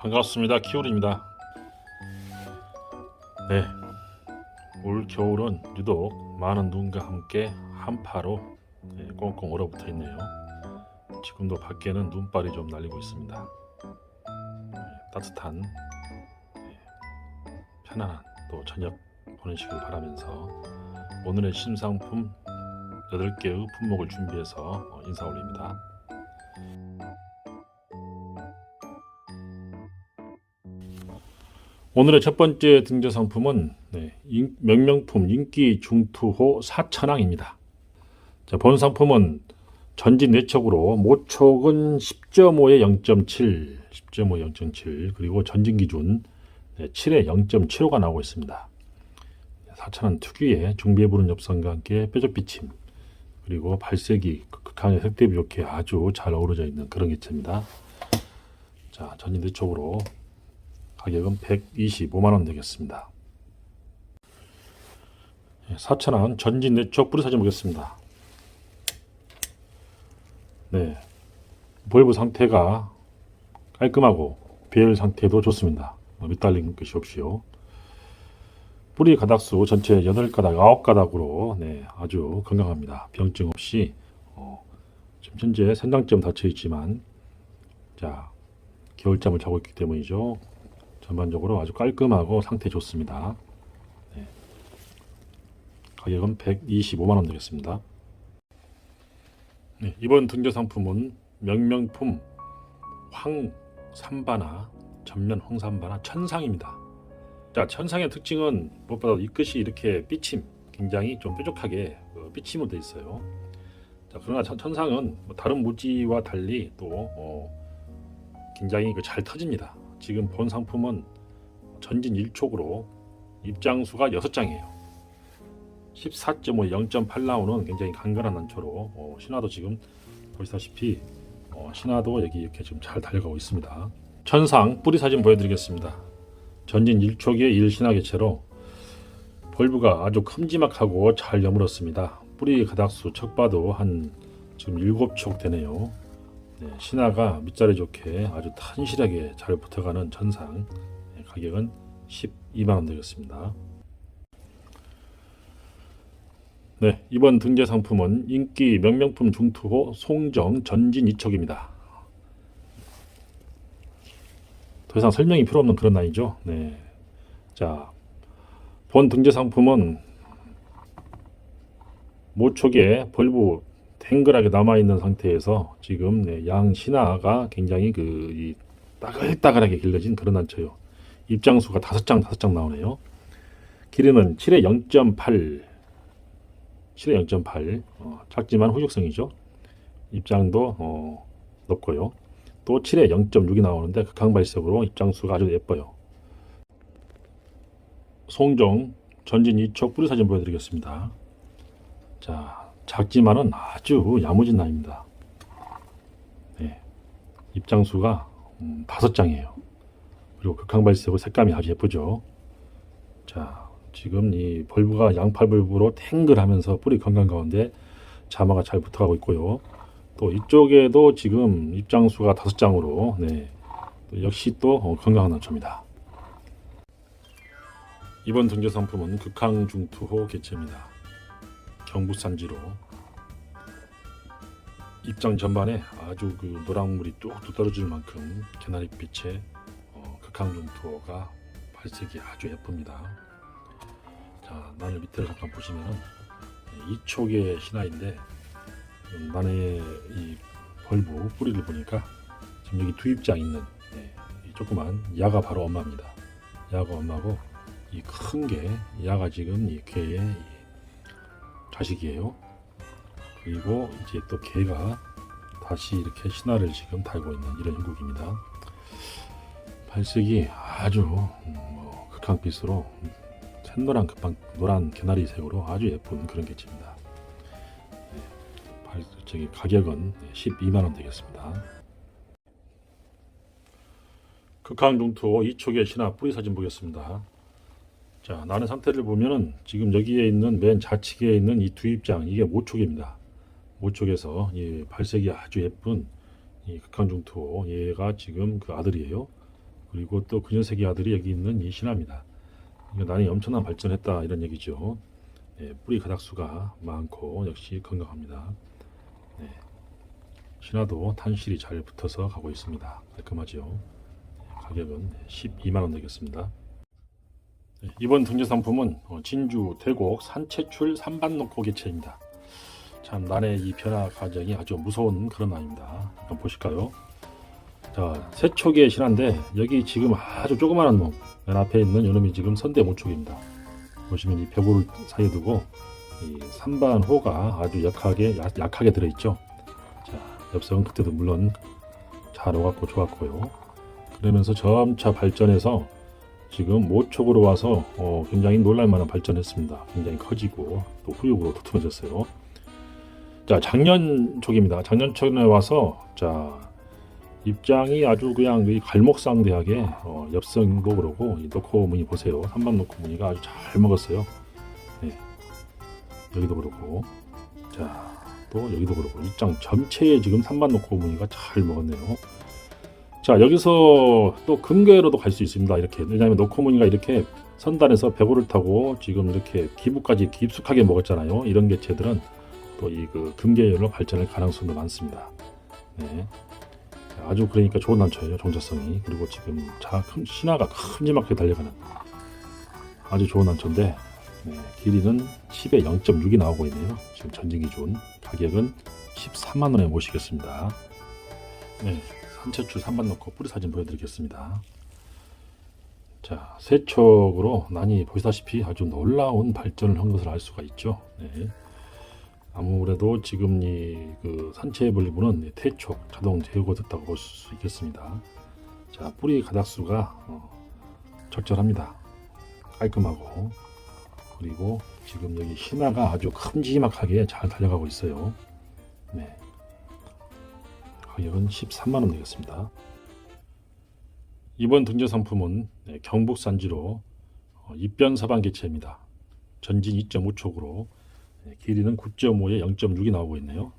반갑습니다. 키울입니다. 네, 올 겨울은 유독 많은 눈과 함께 한파로 네, 꽁꽁 얼어붙어 있네요. 지금도 밖에는 눈발이 좀 날리고 있습니다. 네, 따뜻한 네, 편안한 또 저녁 보내시길 바라면서 오늘의 신상품 8개의 품목을 준비해서 어, 인사 올립니다. 오늘의 첫 번째 등재 상품은 네, 인- 명명품 인기 중투호 사천왕입니다. 자, 본 상품은 전진 내척으로 모촉은 10.5에 0.7, 10.5에 0.7 그리고 전진 기준 네, 7에 0.75가 나오고 있습니다. 사천왕 특유의 중비에 부른 엽선과 함께 뾰족 비침 그리고 발색이 극한의 색 대비 좋게 아주 잘 어우러져 있는 그런 개체입니다. 자, 전진 내척으로 가격은 125만 원 되겠습니다. 예, 4천원 전진 내적 뿌리 사진 보겠습니다. 네, 볼브 상태가 깔끔하고 배열 상태도 좋습니다. 뭐 밑달린 것이 없이요. 뿌리 가닥수 전체 8가닥, 9가닥으로 네, 아주 건강합니다. 병증 없이 어, 지금 현재 sen장점 닫혀 있지만 자 겨울잠을 자고 있기 때문이죠. 전반적으로 아주 깔끔하고 상태 좋습니다. 네. 가격은 125만 원 되겠습니다. 네, 이번 등재 상품은 명명품 황삼바나 전면 황삼바나 천상입니다. 자, 천상의 특징은 무엇보다 이 끝이 이렇게 삐침, 굉장히 좀 뾰족하게 어, 삐침으로 되어 있어요. 자, 그러나 천- 천상은 뭐 다른 무지와 달리 또 어, 굉장히 그잘 터집니다. 지금 본 상품은 전진 1촉으로 입장수가 6장이에요. 14.5, 0.8 나오는 굉장히 간결한 난초로 어, 신화도 지금 보시다시피 어, 신화도 여기 이렇게 지금 잘 달려가고 있습니다. 천상 뿌리 사진 보여드리겠습니다. 전진 1촉의 1신화 개체로 벌브가 아주 큼지막하고 잘 여물었습니다. 뿌리 가닥수 척봐도 한 지금 7촉 되네요. 네, 신화가 밑자리 좋게 아주 튼실하게 잘 붙어가는 천상 네, 가격은 12만 원 되겠습니다. 네, 이번 등재 상품은 인기 명명품 중투호 송정 전진 이척입니다. 더 이상 설명이 필요 없는 그런 나이죠. 네. 자, 본 등재 상품은 모촉에 벌브 탱글하게 남아 있는 상태에서 지금 네, 양 신화가 굉장히 그이 따글따글하게 길러진 그런 난초요. 입장수가 다섯 장 다섯 장 나오네요. 길이는 7에 0.8, 7에 0.8 어, 작지만 후죽성이죠. 입장도 어, 높고요. 또 7에 0.6이 나오는데 극강발색으로 입장수가 아주 예뻐요. 송정 전진 2촉 뿌리 사진 보여드리겠습니다. 자, 작지만은 아주 야무진 나입니다. 네, 입장수가 음, 다섯 장이에요. 그리고 극강발색으로 색감이 아주 예쁘죠. 자, 지금 이 벌브가 양팔 벌브로 탱글하면서 뿌리 건강 가운데 자마가 잘 붙어가고 있고요. 또 이쪽에도 지금 입장수가 다섯 장으로 네, 또 역시 또 어, 건강한 난초입니다. 이번 등재 상품은 극항 중투호 개체입니다. 경부산지로 입장 전반에 아주 그 노랑물이 뚝뚝 떨어질 만큼 개나리빛의 어, 극항중투호가 발색이 아주 예쁩니다. 자, 나늘 밑을 잠깐 보시면은 이촉의 신화인데 음, 나의 이 벌브 뿌리를 보니까 지금 여기 두 입장 있는 네, 이 조그만 야가 바로 엄마입니다. 야가 엄마고 이 큰 게 야가 지금 이 개의 이 자식이에요. 그리고 이제 또 개가 다시 이렇게 신화를 지금 달고 있는 이런 형국입니다. 발색이 아주 음, 뭐 극한빛으로 샛노란 급한 노란 개나리 색으로 아주 예쁜 그런 개체입니다. 네, 발, 저기 가격은 12만 원 되겠습니다. 극한중투 이쪽에 신화 뿌리 사진 보겠습니다. 자, 나는 상태를 보면은 지금 여기에 있는 맨 좌측에 있는 이 두 입장 이게 모촉입니다. 모촉에서 이 발색이 아주 예쁜 이 극한중투 얘가 지금 그 아들이에요. 그리고 또 그 녀석의 아들이 여기 있는 이 신화입니다. 그러니까 난이 엄청난 발전했다 이런 얘기죠. 예, 뿌리 가닥수가 많고 역시 건강합니다. 네. 신화도 탄실이 잘 붙어서 가고 있습니다. 깔끔하죠. 가격은 12만 원 되겠습니다. 네, 이번 등재 상품은 어, 진주 대곡 산채출 산반놓고 개체입니다. 참 난의 이 변화 과정이 아주 무서운 그런 아입니다. 한번 보실까요? 자, 세촉의 신화인데 여기 지금 아주 조그마한 놈, 맨 앞에 있는 이놈이 지금 선대 모촉입니다. 보시면 이 벽을 사이에 두고 이 산반호가 아주 약하게 약, 약하게 들어있죠. 자, 엽성은 그때도 물론 잘 오갔고 좋았고요. 그러면서 점차 발전해서 지금 모촉으로 와서 어, 굉장히 놀랄만한 발전했습니다. 굉장히 커지고 또 후육으로 두툼해졌어요. 자, 작년 촉입니다. 작년 촉에 와서 자 입장이 아주 그냥 이 갈목상대하게 어, 엽성도 그러고 이 노코 무늬 보세요. 삼반 노코 무늬가 아주 잘 먹었어요. 네. 여기도 그렇고 자 또 여기도 그렇고 입장 전체에 지금 삼반 노코 무늬가 잘 먹었네요. 자 여기서 또 금괴로도 갈 수 있습니다. 이렇게 왜냐하면 노코 무늬가 이렇게 선단에서 배고를 타고 지금 이렇게 기부까지 깊숙하게 먹었잖아요. 이런 개체들은 또 이 그 금계열로 발전할 가능성도 많습니다. 네. 아주 그러니까 좋은 난초예요 종자성이 그리고 지금 자 큰, 신화가 큼지막하게 달려가는 아주 좋은 난초인데 네, 길이는 10에 0.6이 나오고 있네요 지금 전진 기준 가격은 13만 원에 모시겠습니다 네 산채출 3반 넣고 뿌리 사진 보여드리겠습니다 자 세척으로 난이 보시다시피 아주 놀라운 발전을 한 것을 알 수가 있죠 네. 아무래도 지금 이 그 산채 분리부는 태촉 자동 제거됐다고 볼 수 있겠습니다. 자 뿌리 가닥수가 어, 적절합니다. 깔끔하고 그리고 지금 여기 신화가 아주 큼지막하게 잘 달려가고 있어요. 네. 가격은 13만 원 되겠습니다. 이번 등재 상품은 네, 경북 산지로 어, 입변 사반 개체입니다. 전진 2.5촉으로 네, 길이는 9.5에 0.6이 나오고 있네요.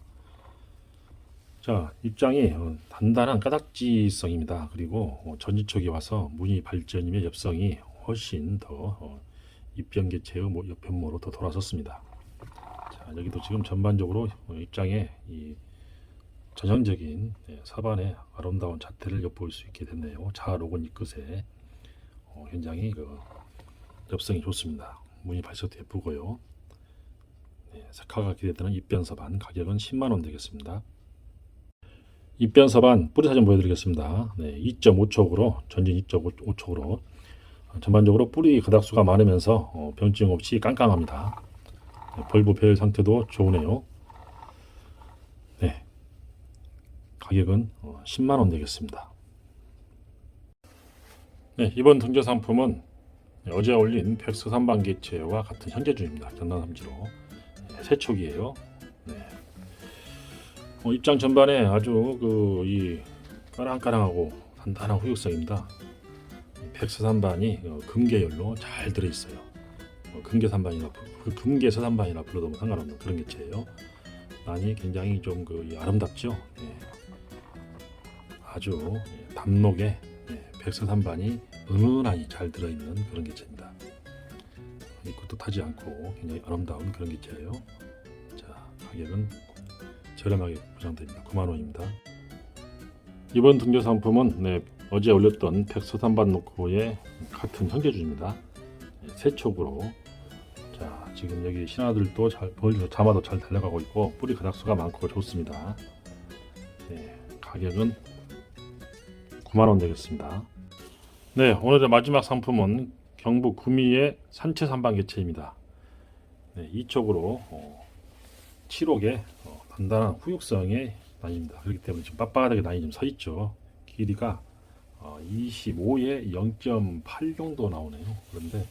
자, 입장이 어, 단단한 까닥지성입니다. 그리고 어, 전지촉이 와서 무늬 발전임의 엽성이 훨씬 더 어, 입변 개체의 모- 옆편모로 더 돌아섰습니다. 자, 여기도 지금 전반적으로 어, 입장에 이 전형적인 예, 사반의 아름다운 자태를 엿볼 수 있게 됐네요. 잘 오건 이끝에 어, 굉장히 그 엽성이 좋습니다. 무늬 발색도 예쁘고요. 네, 색화가 기대되는 입변 서반 가격은 10만 원 되겠습니다. 입변 서반 뿌리 사진 보여드리겠습니다. 네, 2.5촉으로 전진 2.5촉으로 전반적으로 뿌리 가닥수가 많으면서 어, 병증 없이 깡깡합니다. 네, 벌브 배열 상태도 좋으네요. 네, 가격은 어, 10만 원 되겠습니다. 네, 이번 등재 상품은 어제 올린 백스 삼반기체와 같은 현재주입니다. 전남삼지로. 세촉이에요. 네. 어, 입장 전반에 아주 그 이 까랑까랑하고 단단한 후육성입니다. 백스 삼반이 어, 금계열로 잘 들어있어요. 어, 금계 삼반이나 부- 금계 서삼반이나 불러도 뭐 상관없는 그런 개체예요. 난이 굉장히 좀 그 아름답죠. 네. 아주 예, 담록에 예, 백스 삼반이 은은하니 잘 들어있는 그런 개체입니다. 입구도 타지 않고 굉장히 아름다운 그런 기체예요. 자 가격은 저렴하게 보장됩니다. 9만 원입니다. 이번 등재 상품은 네, 어제 올렸던 백서산반 노코의 같은 현재주입니다. 네, 세촉으로 자 지금 여기 신화들도 잘 벌써 자마도 잘 달려가고 있고 뿌리 가닥수가 많고 좋습니다. 네, 가격은 9만 원 되겠습니다. 네 오늘의 마지막 상품은 경북 구미의 산채 삼반 개체입니다. 네, 이쪽으로 어, 7옥의 어, 단단한 후육성의 난입니다. 그렇기 때문에 지금 빳빳하게 난이 좀 서 있죠. 길이가 어, 25에 0.8 정도 나오네요. 그런데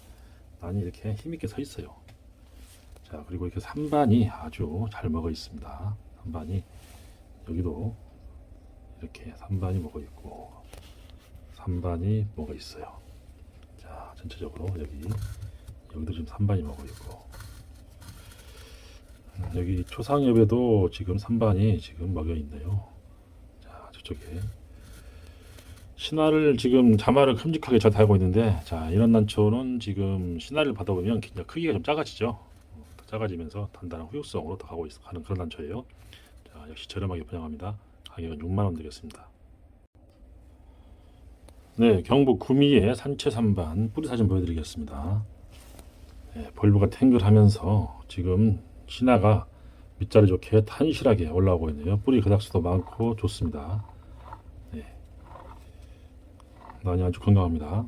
난이 이렇게 힘있게 서 있어요. 자 그리고 이렇게 산반이 아주 잘 먹어 있습니다. 산반이 여기도 이렇게 산반이 먹어 있고 산반이 먹어 있어요. 자, 전체적으로 여기 여기도 지금 3반이 먹고 있고. 음, 여기 초상엽에도 지금 3반이 지금 먹여 있네요. 자, 저쪽에. 신화를 지금 자마를 큼직하게 잘 달고 있는데 자 이런 난초는 지금 신화를 받아보면 굉장히 크기가 좀 작아지죠? 어, 더 작아지면서 단단한 후육성으로 더 가고 있, 가는 그런 난초예요. 자 역시 저렴하게 분양합니다. 가격은 6만원 되겠습니다 네 경북 구미의 산채 삼반 뿌리 사진 보여드리겠습니다 네, 볼브가 탱글하면서 지금 신화가 밑자리 좋게 탄실하게 올라오고 있네요 뿌리 그닥수도 많고 좋습니다 난이 아주 건강합니다.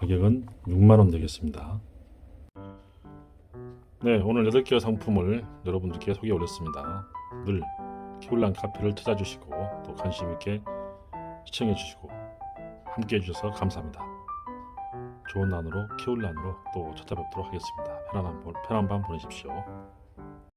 가격은 6만원 되겠습니다. 네, 오늘 8개의 상품을 여러분들께 소개해 올렸습니다. 늘 키울란 카페를 찾아주시고 또 관심 있게 시청해 주시고 함께 해주셔서 감사합니다. 좋은 난으로 키울란으로 또 찾아뵙도록 하겠습니다. 편안한, 보- 편한 밤 보내십시오.